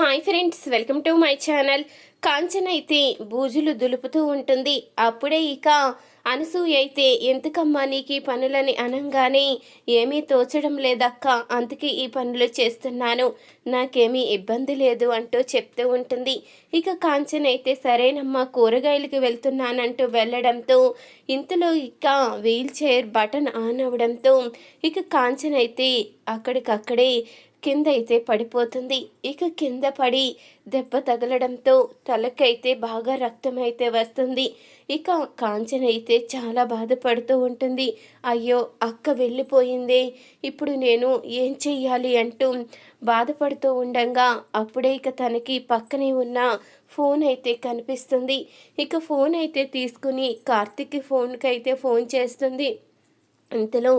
Hi friends welcome to my channel. Kanchana అయితే బూజులు దులుపుతూ ఉంటుంది. అప్పుడే ఇక అనసూయ అయితే ఎందుకమ్మా నీకు ఈ పనులని అనంగానే ఏమీ తోచడం లేదక్క అందుకే ఈ పనులు చేస్తున్నాను. నాకేమీ ఇబ్బంది లేదు అంటూ చెప్తూ ఉంటుంది. ఇక కాంచన అయితే సరేనమ్మా కూరగాయలకి వెళ్తున్నానంటూ వెళ్ళడంతో ఇంతలో ఇక వీల్ చైర్ బటన్ ఆన్ అవ్వడంతో ఇక కాంచన అయితే అక్కడికక్కడే కింద అయితే పడిపోతుంది. ఇక కింద పడి దెబ్బ తగలడంతో తలకైతే బాగా రక్తం అయితే వస్తుంది. ఇక కాంచన అయితే చాలా బాధపడుతూ ఉంటుంది. అయ్యో అక్క వెళ్ళిపోయిందే. ఇప్పుడు నేను ఏం చెయ్యాలి అంటూ బాధపడుతూ ఉండగా అప్పుడే ఇక తనకి పక్కనే ఉన్న ఫోన్ అయితే కనిపిస్తుంది. ఇక ఫోన్ అయితే తీసుకుని కార్తిక్ ఫోన్కి అయితే ఫోన్ చేస్తుంది. ఇంతలో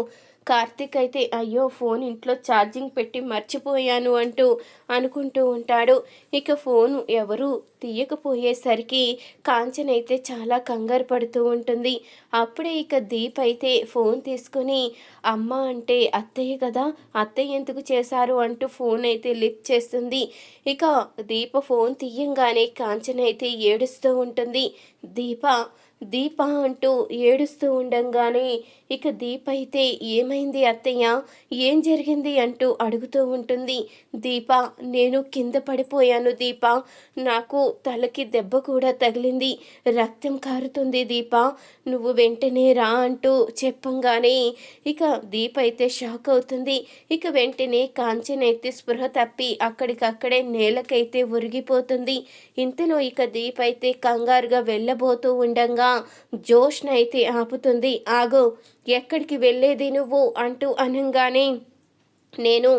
కార్తీక్ అయితే అయ్యో ఫోన్ ఇంట్లో ఛార్జింగ్ పెట్టి మర్చిపోయాను అంటూ అనుకుంటూ ఉంటాడు. ఇక ఫోన్ ఎవరు తీయకపోయేసరికి కాంచన అయితే చాలా కంగారు పడుతూ ఉంటుంది. అప్పుడే ఇక దీప్ అయితే ఫోన్ తీసుకొని అమ్మ అంటే అత్తయ్య కదా అత్తయ్య ఎందుకు చేశారు? అంటూ ఫోన్ అయితే లిఫ్ట్ చేస్తుంది. ఇక దీప ఫోన్ తీయంగానే కాంచన అయితే ఏడుస్తూ ఉంటుంది. దీప దీప అంటూ ఏడుస్తూ ఉండంగానే ఇక దీప అయితే ఏమైంది అత్తయ్య? ఏం జరిగింది అంటూ అడుగుతూ ఉంటుంది. దీప నేను కింద పడిపోయాను దీప. నాకు తలకి దెబ్బ కూడా తగిలింది. రక్తం కారుతుంది దీప. నువ్వు వెంటనే రా అంటూ చెప్పంగానే ఇక దీప అయితే షాక్ అవుతుంది. ఇక వెంటనే కాంచనైతే స్పృహ తప్పి అక్కడికక్కడే నేలకైతే ఉరిగిపోతుంది ఇంతలో ఇక దీప అయితే కంగారుగా వెళ్ళబోతూ ఉండంగా జోష్న అయితే ఆపుతుంది. ఆగో ఎక్కడికి వెళ్ళేది నువ్వు అంటూ అనంగానే నేను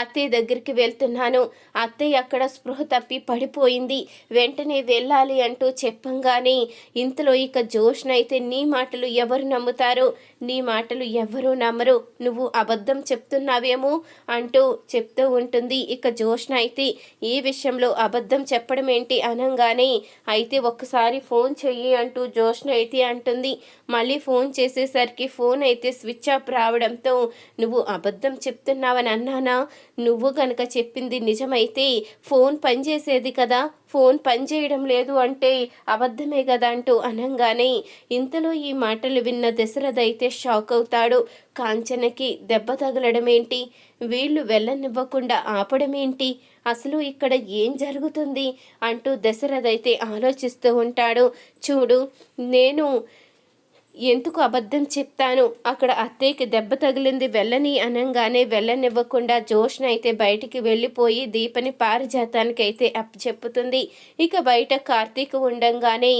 అత్తయ్య దగ్గరికి వెళ్తున్నాను. అత్తయ్య అక్కడ స్పృహ తప్పి పడిపోయింది. వెంటనే వెళ్ళాలి అంటూ చెప్పంగానే ఇంతలో ఇక జోష్నైతే అయితే నీ మాటలు ఎవరు నమ్ముతారు? నీ మాటలు ఎవరూ నమ్మరు. నువ్వు అబద్ధం చెప్తున్నావేమో అంటూ చెప్తూ ఉంటుంది. ఇక జోష్న అయితే ఈ విషయంలో అబద్ధం చెప్పడం ఏంటి అనగానే అయితే ఒక్కసారి ఫోన్ చెయ్యి అంటూ జోష్న అయితే అంటుంది. మళ్ళీ ఫోన్ చేసేసరికి ఫోన్ అయితే స్విచ్ ఆఫ్ రావడంతో నువ్వు అబద్ధం చెప్తున్నావని అన్నానా? నువ్వు గనక చెప్పింది నిజమైతే ఫోన్ పనిచేసేది కదా? ఫోన్ పనిచేయడం లేదు అంటే అబద్ధమే కదా అంటూ అనంగానే ఇంతలో ఈ మాటలు విన్న దశరథ అయితే షాక్ అవుతాడు. కాంచనకి దెబ్బ తగలడం ఏంటి వీళ్ళు వెళ్ళనివ్వకుండా ఆపడం ఏంటి అసలు ఇక్కడ ఏం జరుగుతుంది? అంటూ దశరథ అయితే ఆలోచిస్తూ ఉంటాడు. చూడు నేను ఎందుకు అబద్ధం చెప్తాను? అక్కడ అత్తయ్యకి దెబ్బ తగిలింది వెళ్ళని అనంగానే వెళ్ళనివ్వకుండా జోష్న అయితే బయటికి వెళ్ళిపోయి దీపని పారిజాతానికి అయితే చెప్పుతుంది ఇక బయట కార్తీక్ ఉండంగానే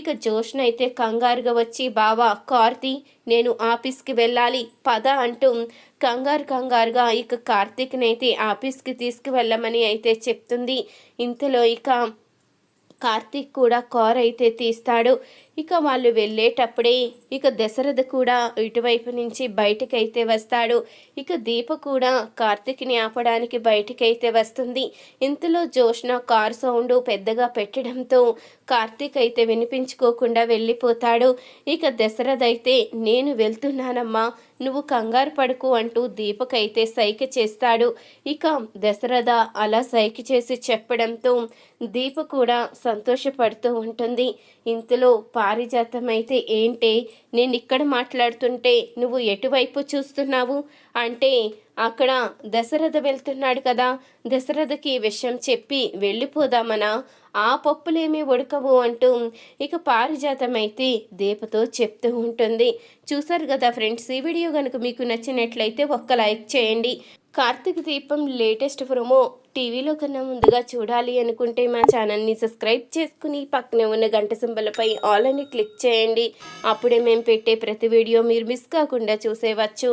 ఇక జోష్న అయితే కంగారుగా వచ్చి బావా కార్తీ నేను ఆఫీస్కి వెళ్ళాలి. పద అంటూ కంగారు కంగారుగా ఇక కార్తీక్ని అయితే ఆఫీస్కి తీసుకువెళ్ళమని అయితే చెప్తుంది. ఇంతలో ఇక కార్తీక్ కూడా కార్ అయితే తీస్తాడు. ఇక వాళ్ళు వెళ్ళేటప్పుడే ఇక దశరథ కూడా ఇటువైపు నుంచి బయటకైతే వస్తాడు. ఇక దీప కూడా కార్తిక్ని ఆపడానికి బయటకైతే వస్తుంది. ఇంతలో జోష్న కార్ సౌండ్ పెద్దగా పెట్టడంతో కార్తీక్ అయితే వినిపించుకోకుండా వెళ్ళిపోతాడు. ఇక దశరథ అయితే నేను వెళ్తున్నానమ్మా నువ్వు కంగారు పడుకు అంటూ దీపకైతే సైక చేస్తాడు. ఇక దశరథ అలా సైకి చేసి చెప్పడంతో దీప కూడా సంతోషపడుతూ ఉంటుంది. ఇంతలో పారిజాతం అయితే ఏంటే? నేను ఇక్కడ మాట్లాడుతుంటే నువ్వు ఎటువైపు చూస్తున్నావు? అంటే అక్కడ దశరథ వెళ్తున్నాడు కదా దశరథకి విషయం చెప్పి వెళ్ళిపోదామనా? ఆ పప్పులేమీ ఉడకవు అంటూ ఇక పారిజాతం అయితే దీపతో చెప్తూ ఉంటుంది. చూసారు కదా ఫ్రెండ్స్ ఈ వీడియో కనుక మీకు నచ్చినట్లయితే ఒక్క లైక్ చేయండి. కార్తీక దీపం లేటెస్ట్ ప్రోమో టీవీలో కన్నా ముందుగా చూడాలి అనుకుంటే మా ఛానల్ని సబ్స్క్రైబ్ చేసుకుని పక్కనే ఉన్న గంట సింబలపై ఆల్ అని క్లిక్ చేయండి. అప్పుడే మేము పెట్టే ప్రతి వీడియో మీరు మిస్ కాకుండా చూసేవచ్చు.